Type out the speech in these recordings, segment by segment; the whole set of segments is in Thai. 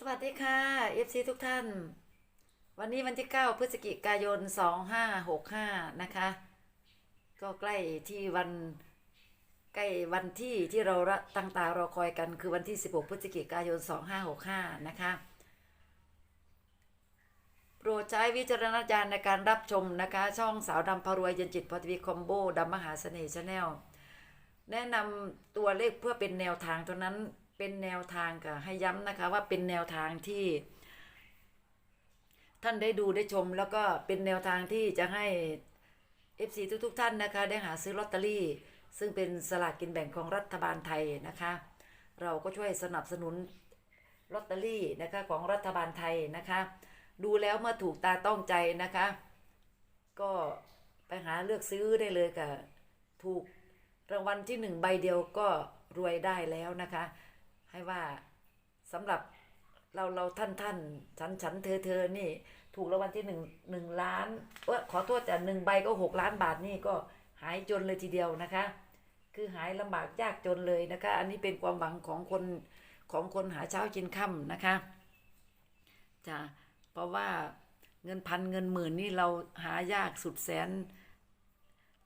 สวัสดีค่ะ FC ทุกท่าน วันนี้วันที่ 9 พฤศจิกายน 2565 นะคะ ก็ใกล้ที่วันใกล้วันที่ที่เราตั้งตารอคอยกันคือวันที่ 16 พฤศจิกายน 2565 นะคะ โปรดใช้วิจารณญาณในการรับชมนะคะ ช่องสาวดำพารวยเย็นจิตพอทีวีคอมโบดำมหาเสน่ห์ชาแนลแนะนำตัวเลขเพื่อเป็นแนวทางเท่านั้น เป็นแนวทางค่ะ ให้ย้ำนะคะว่าเป็นแนวทางที่ ท่านได้ดูได้ชม แล้วก็เป็นแนวทางที่จะให้ FC ทุกๆ ท่านนะคะ ได้หาซื้อลอตเตอรี่ ซึ่งเป็นสลากกินแบ่งของรัฐบาลไทยนะคะ เราก็ช่วยสนับสนุนลอตเตอรี่นะคะของรัฐบาลไทยนะคะ ดูแล้วเมื่อถูกตาต้องใจนะคะ ก็ไปหาเลือกซื้อได้เลยค่ะ ถูกรางวัลที่หนึ่งใบเดียวก็รวยได้แล้วนะคะ ให้ว่าสำหรับเราเราท่านท่านฉันฉันเธอเธอนี่ ถูกรางวัลที่หนึ่งหนึ่งล้านเออขอโทษแต่หนึ่งใบก็หกล้านบาทนี่ก็หายจนเลยทีเดียวนะคะ คือหายลำบากยากจนเลยนะคะ อันนี้เป็นความหวังของคนของคนหาเช้ากินค่ำนะคะจ้ะเพราะว่าเงินพันเงินหมื่นนี่เราหายากสุดแสน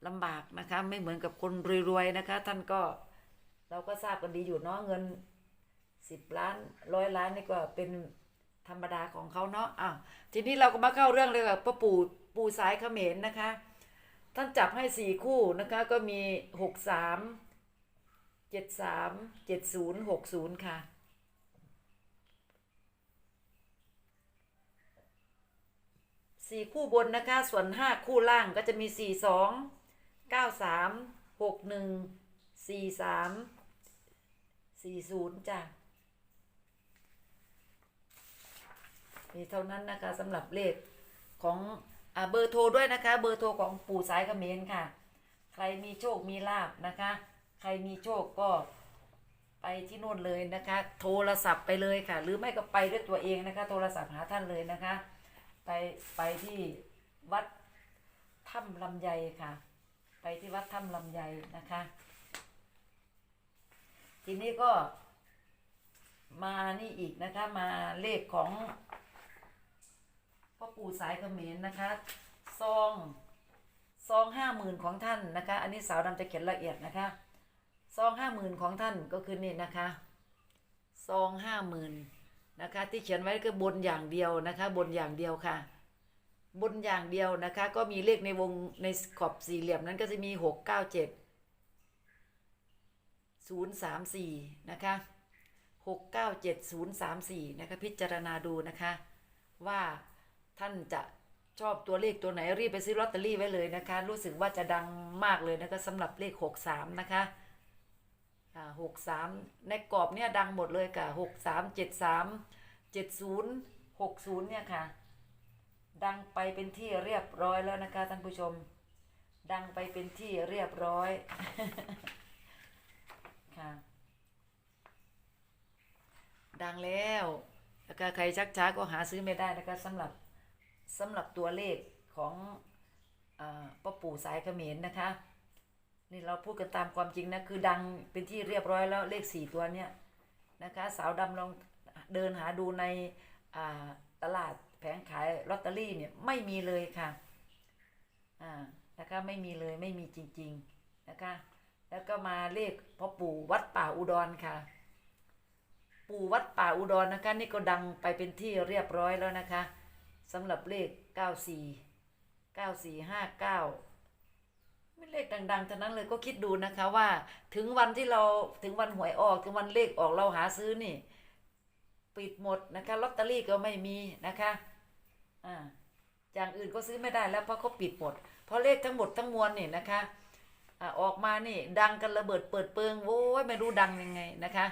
ลำบากนะคะ ไม่เหมือนกับคนรวยๆนะคะ ท่านก็เราก็ทราบกันดีอยู่เนาะเงิน สิบล้านร้อยล้านนี่ก็เป็นธรรมดาของเขาเนาะอะทีนี้เราก็มาเข้าเรื่องเลยกับพ่อปู่ปู่สายเขมรนะคะ ท่านจับให้สี่คู่นะคะก็มีหกสามเจ็ดสามเจ็ดศูนย์หกศูนย์ค่ะสี่คู่บนนะคะ ส่วนห้าคู่ล่างก็จะมีสี่สองเก้าสามหกหนึ่งสี่สามสี่ศูนย์จ้ะ มีเท่านั้นนะคะสำหรับเลขของอาเบอร์โทรด้วยนะคะ เบอร์โทรของปู่สายเขมรค่ะ ใครมีโชคมีลาบนะคะ ใครมีโชคก็ไปที่โน่นเลยนะคะ โทรศัพท์ไปเลยค่ะ หรือไม่ก็ไปด้วยตัวเองนะคะ โทรศัพท์หาท่านเลยนะคะ ไปไปที่วัดถ้ำลำไยค่ะ ไปที่วัดถ้ำลำไยนะคะ ทีนี้ก็มานี่อีกนะคะมาเลขของ พ่อปู่สายเขมรนะคะ ซองซองห้าหมื่นของท่านนะคะ อันนี้สาวดำจะเขียนละเอียดนะคะ ซองห้าหมื่นของท่านก็คือนี่นะคะ ซองห้าหมื่นนะคะ ที่เขียนไว้ก็บนอย่างเดียวนะคะ บนอย่างเดียวค่ะ บนอย่างเดียวนะคะ ก็มีเลขในวงในขอบสี่เหลี่ยมนั้นก็จะมีหกเก้าเจ็ดศูนย์สามสี่นะคะหกเก้าเจ็ดศูนย์สามสี่นะคะ พิจารณาดูนะคะว่า ท่านจะชอบตัวเลขตัวไหนรีบไปซื้อลอตเตอรี่ไว้เลยนะคะ รู้สึกว่าจะดังมากเลยนะคะสำหรับเลขหกสามนะคะหกสามในกรอบเนี่ยดังหมดเลยค่ะหกสามเจ็ดสามเจ็ดศูนย์หกศูนย์เนี่ยค่ะ ดังไปเป็นที่เรียบร้อยแล้วนะคะท่านผู้ชม ดังไปเป็นที่เรียบร้อยค่ะดังแล้วแล้วก็ใครชักช้าก็หาซื้อไม่ได้นะคะสำหรับ สำหรับตัวเลขของอป้าปู่สายเขมรนะคะ นี่เราพูดกันตามความจริงนะ คือดังเป็นที่เรียบร้อยแล้วเลขสี่ตัวเนี้ยนะคะ สาวดำลองเดินหาดูในตลาดแผงขายลอตเตอรี่เนี่ยไม่มีเลยค่ะอ่านะคะไม่มีเลยไม่มีจริง ๆนะคะ แล้วก็มาเลขพ่อปู่วัดป่าอุดรค่ะ ปู่วัดป่าอุดรนะคะนี่ก็ดังไปเป็นที่เรียบร้อยแล้วนะคะ สำหรับเลขเก้าสี่เก้าสี่ห้าเก้าไม่เลขดังๆทั้งนั้นเลยก็คิดดูนะคะว่าถึงวันที่เราถึงวันหวยออก ถึงวันเลขออกเราหาซื้อนี่ ปิดหมดนะคะลอตเตอรี่ก็ไม่มีนะคะอ่าอย่างอื่นก็ซื้อไม่ได้แล้วเพราะเขาปิดหมด เพราะเลขทั้งหมดทั้งมวลนี่นะคะอ่าออกมานี่ดังกันระเบิดเปิดเปิงโว้ยไม่รู้ดังยังไงนะคะ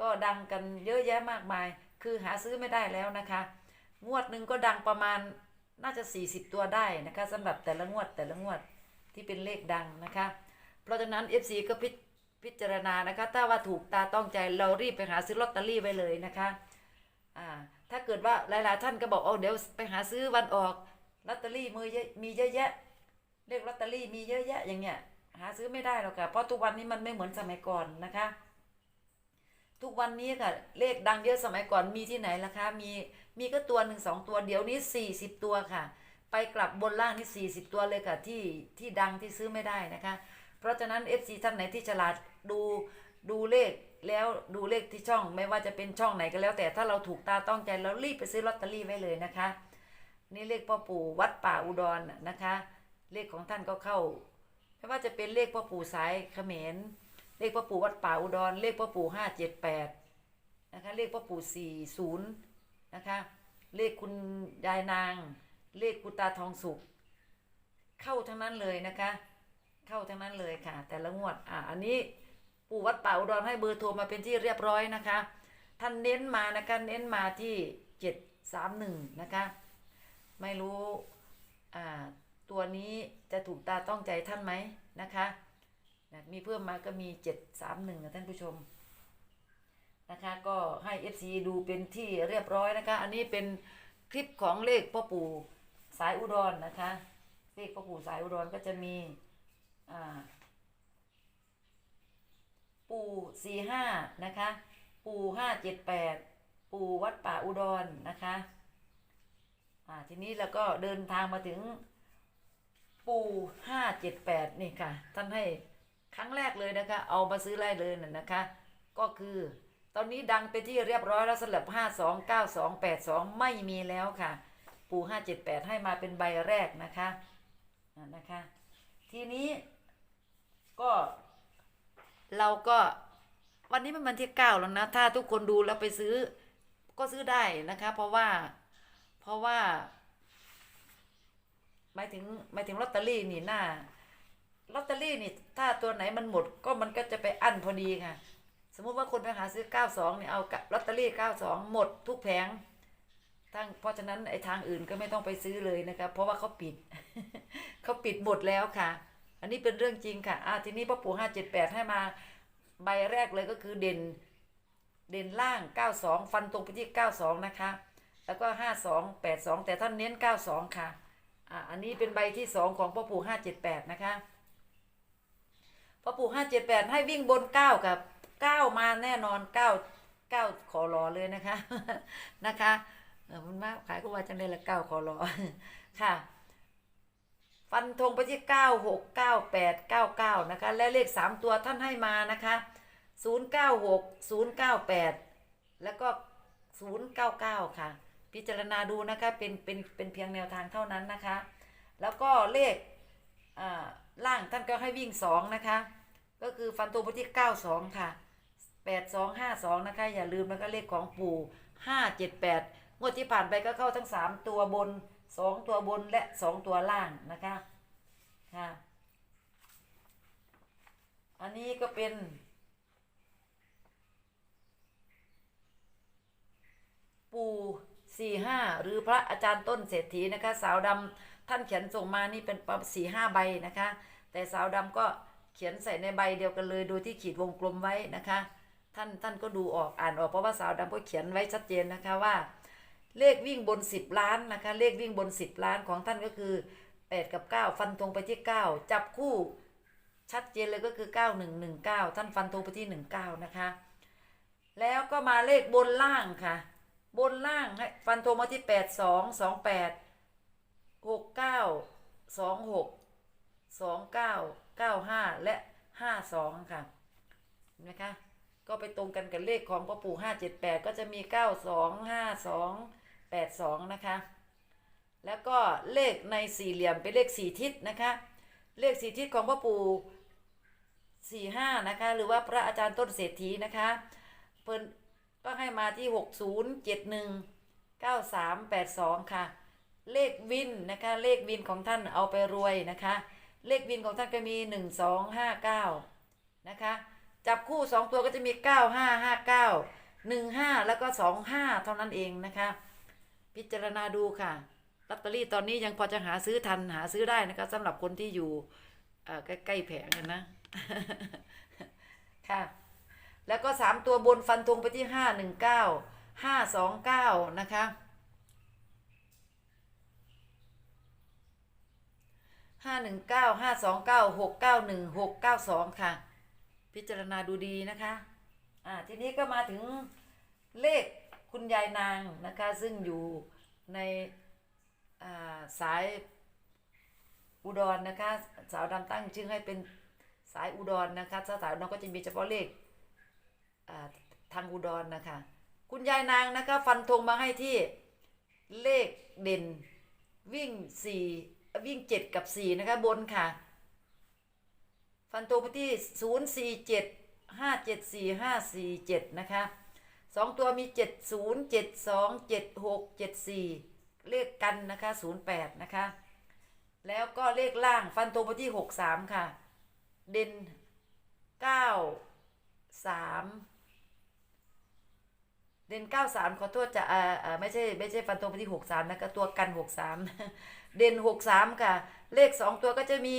ก็ดังกันเยอะแยะมากมาย คือหาซื้อไม่ได้แล้วนะคะ งวดหนึ่งก็ดังประมาณน่าจะ 40 ตัวได้นะคะสำหรับแต่ละงวดแต่ละงวดที่เป็นเลขดังนะคะ เพราะฉะนั้น FC ก็พิพิจารณานะคะ ถ้าว่าถูกตาต้องใจเรารีบไปหาซื้อลอตเตอรี่ไว้เลยนะคะอ่าถ้าเกิดว่าหลายๆท่านก็บอกเอาเดี๋ยวไปหาซื้อวันออกลอตเตอรี่มือเยอะมีเยอะแยะเลขลอตเตอรี่มีเยอะแยะอย่างเงี้ยหาซื้อไม่ได้หรอกค่ะเพราะทุกวันนี้มันไม่เหมือนสมัยก่อนนะคะ ทุกวันนี้ค่ะ เลขดังเยอะสมัยก่อนมีที่ไหนล่ะคะมีมีก็ตัวหนึ่งสองตัวเดี๋ยวนี้สี่สิบตัวค่ะ ไปกลับบนล่างนี่สี่สิบตัวเลยค่ะที่ที่ดังที่ซื้อไม่ได้นะคะ เพราะฉะนั้น FC ท่านไหนที่ฉลาดดูดูเลขแล้วดูเลขที่ช่อง ไม่ว่าจะเป็นช่องไหนก็แล้ว แต่ถ้าเราถูกตาต้องใจแล้วรีบไปซื้อลอตเตอรี่ไว้เลยนะคะ นี่เลขพ่อปู่วัดป่าอุดรนนะคะ เลขของท่านก็เข้า ไม่ว่าจะเป็นเลขพ่อปู่สายเขมร เลขพ่อปู่วัดป่าอุดร เลขพ่อปู่ห้าเจ็ดแปดนะคะ เลขพ่อปู่สี่ศูนย์นะคะ เลขคุณยายนาง เลขคุณตาทองสุข เข้าทั้งนั้นเลยนะคะ เข้าทั้งนั้นเลยค่ะ แต่ละงวด อ่า อันนี้ปู่วัดป่าอุดรให้เบอร์โทรมาเป็นที่เรียบร้อยนะคะ ท่านเน้นมานะคะ เน้นมาที่เจ็ดสามหนึ่งนะคะ ไม่รู้ อ่า ตัวนี้จะถูกตาต้องใจท่านไหมนะคะ นะมีเพิ่มมาก็มีเจ็ดสามหนึ่งท่านผู้ชมนะคะก็ให้ FC ดูเป็นที่เรียบร้อยนะคะ อันนี้เป็นคลิปของเลขพ่อปู่สายอุดรนะคะ เลขพ่อปู่สายอุดรก็จะมีอ่าปู่สี่ห้านะคะ ปู่ห้าเจ็ดแปดปู่วัดป่าอุดรนะคะอ่าทีนี้แล้วก็เดินทางมาถึงปู่ห้าเจ็ดแปดนี่ค่ะ ท่านให้ ครั้งแรกเลยนะคะ เอามาซื้อไล่เลยน่ะนะคะ ก็คือตอนนี้ดังไปที่เรียบร้อยแล้วสำหรับห้าสองเก้าสองแปดสองไม่มีแล้วค่ะ ปู่ห้าเจ็ดแปดให้มาเป็นใบแรกนะคะอ่านะคะ ทีนี้ก็เราก็วันนี้มันวันที่เก้าแล้วนะ ถ้าทุกคนดูแล้วไปซื้อก็ซื้อได้นะคะ เพราะว่าเพราะว่าหมายถึงหมายถึงลอตเตอรี่นี่หน้า ลอตเตอรี่นี่ ถ้าตัวไหนมันหมดก็มันก็จะไปอั้นพอดีค่ะ สมมุติว่าคนไปหาซื้อ 92เนี่ยเอาลอตเตอรี่ 92 หมดทุกแผงทั้งเพราะฉะนั้นไอ้ทางอื่นก็ไม่ต้องไปซื้อเลยนะครับเพราะว่าเขาปิดเขาปิดหมดแล้วค่ะ อันนี้เป็นเรื่องจริงค่ะอ่าทีนี้พ่อปู่578ให้มาใบแรกเลยก็คือเด่น เด่นล่าง 92 ฟันตรงไปที่ 92 นะคะ แล้วก็ 52 82 แต่ท่านเน้น 92 ค่ะอ่าอันนี้เป็นใบที่สองของพ่อปู่ห้าเจ็ดแปดนะคะ พ่อปู่ห้าเจ็ดแปดให้วิ่งบนเก้ากับเก้ามาแน่นอนเก้าเก้าขอรอเลยนะคะ นะคะเออมันมากขายก็ว่าจังเลยละเก้าขอรอค่ะ ฟันธงไปที่เก้าหกเก้าแปดเก้าเก้านะคะ และเลขสามตัวท่านให้มานะคะศูนย์เก้าหกศูนย์เก้าแปดแล้วก็ศูนย์เก้าเก้าค่ะ พิจารณาดูนะคะเป็นเป็นเป็นเพียงแนวทางเท่านั้นนะคะ แล้วก็เลขอ่าล่างท่านก็ให้วิ่งสองนะคะ ก็คือฟันตัวไปที่เก้าสองค่ะแปดสองห้าสองนะคะ อย่าลืมนะคะเลขของปู่ห้าเจ็ดแปดงวดที่ผ่านไปก็เข้าทั้งสามตัวบนสองตัวบนและสองตัวล่างนะคะค่ะอันนี้ก็เป็น ปู่สี่ห้าหรือพระอาจารย์ต้นเศรษฐีนะคะ สาวดำท่านเขียนส่งมานี่เป็นประสี่ห้าใบนะคะ แต่สาวดำก็ เขียนใส่ในใบเดียวกันเลย โดยที่ขีดวงกลมไว้นะคะ ท่านท่านก็ดูออกอ่านออกเพราะว่าสาวดำก็เขียนไว้ชัดเจนนะคะว่า เลขวิ่งบนสิบล้านนะคะ เลขวิ่งบนสิบล้านของท่านก็คือแปดกับเก้าฟันธงไปที่เก้าจับคู่ชัดเจนเลยก็คือเก้าหนึ่งหนึ่งเก้าท่านฟันธงไปที่หนึ่งเก้านะคะ แล้วก็มาเลขบนล่างค่ะ บนล่างให้ฟันธงมาที่แปดสองสองแปดหกเก้าห้าและห้าสองค่ะเห็นไหมคะก็ไปตรงกันกับเลขของพ่อปู่ห้าเจ็ดแปดก็จะมีเก้าสองห้าสองแปดสองนะคะ แล้วก็เลขในสี่เหลี่ยมเป็นเลขสี่ทิศนะคะ เลขสี่ทิศของพ่อปู่สี่ห้านะคะ หรือว่าพระอาจารย์ต้นเศรษฐีนะคะ เพิ่นก็ให้มาที่หกศูนย์เจ็ดหนึ่งเก้าสามแปดสองค่ะ เลขวินนะคะ เลขวินของท่านเอาไปรวยนะคะ เลขวินของท่านก็มีหนึ่งสองห้าเก้านะคะ จับคู่สองตัวก็จะมีเก้าห้าห้าเก้าหนึ่งห้าแล้วก็สองห้าเท่านั้นเองนะคะ พิจารณาดูค่ะลอตเตอรี่ตอนนี้ยังพอจะหาซื้อทันหาซื้อได้นะคะสำหรับคนที่อยู่ใกล้ๆแผงนะ ค่ะ แล้วก็สามตัวบนฟันธงไปที่ห้าหนึ่งเก้าห้าสองเก้านะคะ ห้าหนึ่งเก้าห้าสองเก้าหกเก้าหนึ่งหกเก้าสองค่ะ พิจารณาดูดีนะคะ อ่า ทีนี้ก็มาถึงเลขคุณยายนางนะคะ ซึ่งอยู่ในอ่าสายอุดรนะคะ สาวดำตั้งชื่อให้เป็นสายอุดรนะคะสาวดำก็จะมีเฉพาะเลขอ่าทางอุดรนะคะ คุณยายนางนะคะ ฟันธงมาให้ที่เลขเด่นวิ่งสี่ วิ่งเจ็ดกับสี่นะคะบนค่ะ ฟันธงไปที่ศูนย์สี่เจ็ดห้าเจ็ดสี่ห้าสี่เจ็ดนะคะสองตัวมีเจ็ดศูนย์เจ็ดสองเจ็ดหกเจ็ดสี่เลขกันนะคะศูนย์แปดนะคะ แล้วก็เลขล่างฟันธงไปที่หกสามค่ะ เด่นเก้าสามเด่นเก้าสามขอโทษจะอ่าอ่าไม่ใช่ไม่ใช่ฟันธงไปที่หกสามนะก็ตัวกันหกสาม เด่นหกสามค่ะ เลขสองตัวก็จะมี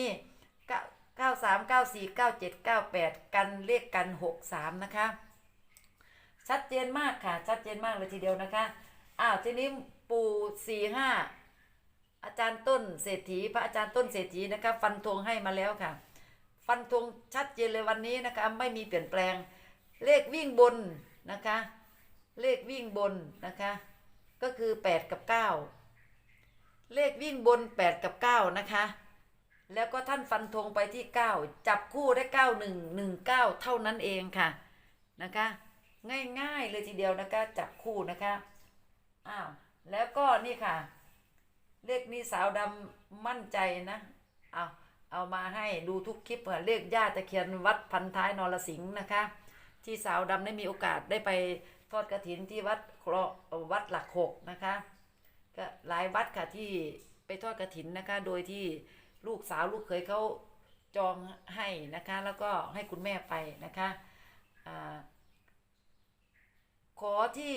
เก้าเก้าสามเก้าสี่เก้าเจ็ดเก้าแปดกันเลขกันหกสามนะคะ ชัดเจนมากค่ะ ชัดเจนมากเลยทีเดียวนะคะ อ้าวทีนี้ปู่สี่ห้าอาจารย์ต้นเศรษฐี พระอาจารย์ต้นเศรษฐีนะคะ ฟันธงให้มาแล้วค่ะ ฟันธงชัดเจนเลยวันนี้นะคะ ไม่มีเปลี่ยนแปลง เลขวิ่งบนนะคะ เลขวิ่งบนนะคะ ก็คือ 8 กับ 9 เลขวิ่งบน 8 กับ 9 นะคะ แล้วก็ท่านฟันธงไปที่ 9 จับคู่ได้ 9 1 1 9 เท่านั้นเองค่ะนะคะ ง่ายๆเลยทีเดียวนะคะ จับคู่นะคะอ้าวแล้วก็นี่ค่ะ เลขนี้สาวดำมั่นใจนะเอาเอามาให้ดูทุกคลิปค่ะเลขย่าตะเคียนวัดพันท้ายนรสิงห์นะคะ ที่สาวดำได้มีโอกาสได้ไปทอดกระถินที่วัดเคราะห์วัดหลักหกนะคะ ก็หลายวัดค่ะที่ไปทอดกระถินนะคะ โดยที่ลูกสาวลูกเคยเขาจองให้นะคะ แล้วก็ให้คุณแม่ไปนะคะอาขอที่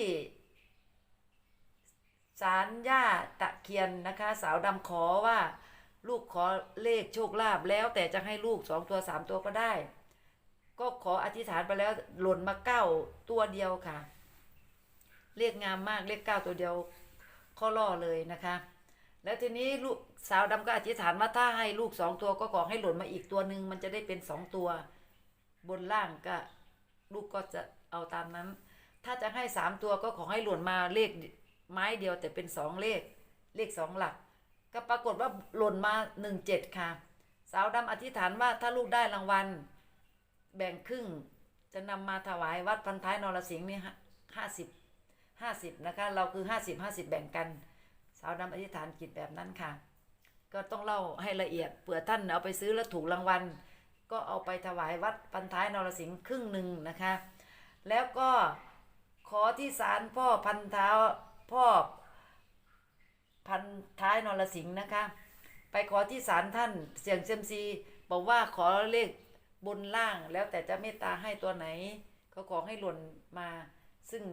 ศาลย่าตะเคียนนะคะ สาวดำขอว่าลูกขอเลขโชคลาภแล้วแต่จะให้ลูกสองตัวสามตัวก็ได้ ก็ขออธิษฐานไปแล้วหล่นมาเก้าตัวเดียวค่ะเรียกงามมากเลขเก้าตัวเดียว ข้อล่อเลยนะคะ แล้วทีนี้ลูกสาวดำก็อธิษฐานว่าถ้าให้ลูกสองตัวก็ขอให้หล่นมาอีกตัวหนึ่งมันจะได้เป็นสองตัว บนล่างก็ลูกก็จะเอาตามนั้น ถ้าจะให้สามตัวก็ขอให้หล่นมาเลขไม้เดียวแต่เป็นสองเลข เลขสองหลัก ก็ปรากฏว่าหล่นมาหนึ่งเจ็ดค่ะ สาวดำอธิษฐานว่าถ้าลูกได้รางวัล แบ่งครึ่งจะนำมาถวายวัดพันท้ายนรสิงห์นี่ห้าสิบ ห้าสิบนะคะเราคือห้าสิบห้าสิบแบ่งกัน สาวดำอธิษฐานจิตแบบนั้นค่ะ ก็ต้องเล่าให้ละเอียดเผื่อท่านเอาไปซื้อแล้วถูกรางวัล ก็เอาไปถวายวัดพันท้ายนรสิงห์ครึ่งหนึ่งนะคะ แล้วก็ขอที่ศาลพ่อพันเท้าพ่อพันท้ายนรสิงห์นะคะ ไปขอที่ศาลท่านเสียงเซมซีบอกว่าขอเลขบนล่างแล้วแต่จะเมตตาให้ตัวไหนเขาขอให้หล่นมาซึ่ง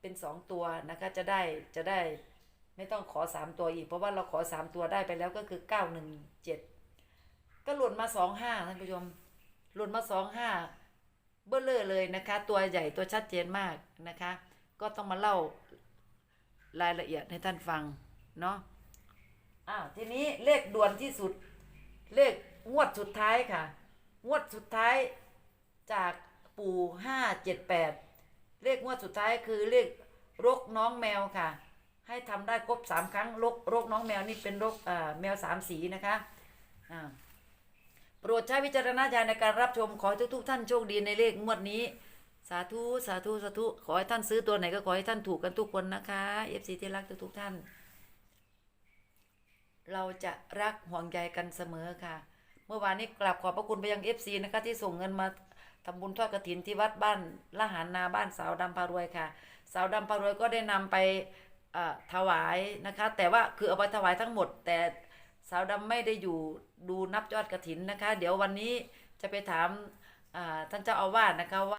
เป็นสองตัวนะคะจะได้จะได้ไม่ต้องขอสามตัวอีก เพราะว่าเราขอสามตัวได้ไปแล้วก็คือเก้าหนึ่งเจ็ดก็หล่นมาสองห้าท่านผู้ชมหล่นมาสองห้าเบ้อเลอเลยนะคะ ตัวใหญ่ตัวชัดเจนมากนะคะ ก็ต้องมาเล่ารายละเอียดให้ท่านฟังเนาะอ้าวทีนี้เลขด่วนที่สุด เลขงวดสุดท้ายค่ะ งวดสุดท้ายจากปู่ห้าเจ็ดแปด เลขงวดสุดท้ายคือเลขรกน้องแมวค่ะ ให้ทำได้ครบสามครั้งรกรกน้องแมวนี่เป็นรกแมวสามสีนะคะอ่าโปรดใช้วิจารณญาณในการรับชมขอให้ทุก ๆ ท่านโชคดีในเลขงวดนี้ สาธุสาธุสาธุขอให้ท่านซื้อตัวไหนก็ขอให้ท่านถูกกันทุกคนนะคะเอฟซีที่รักทุกๆท่าน เราจะรักห่วงใยกันเสมอค่ะ เมื่อวานนี้กราบขอบพระคุณไปยังเอฟซีนะคะที่ส่งเงินมา ทำบุญทอดกระถินที่วัดบ้านละหานนาบ้านสาวดำพารวยค่ะ สาวดำพารวยก็ได้นำไปถวายนะคะ แต่ว่าคือเอาไปถวายทั้งหมด แต่สาวดำไม่ได้อยู่ดูนับยอดกระถินนะคะ เดี๋ยววันนี้จะไปถามท่านเจ้าอาวาสนะคะว่า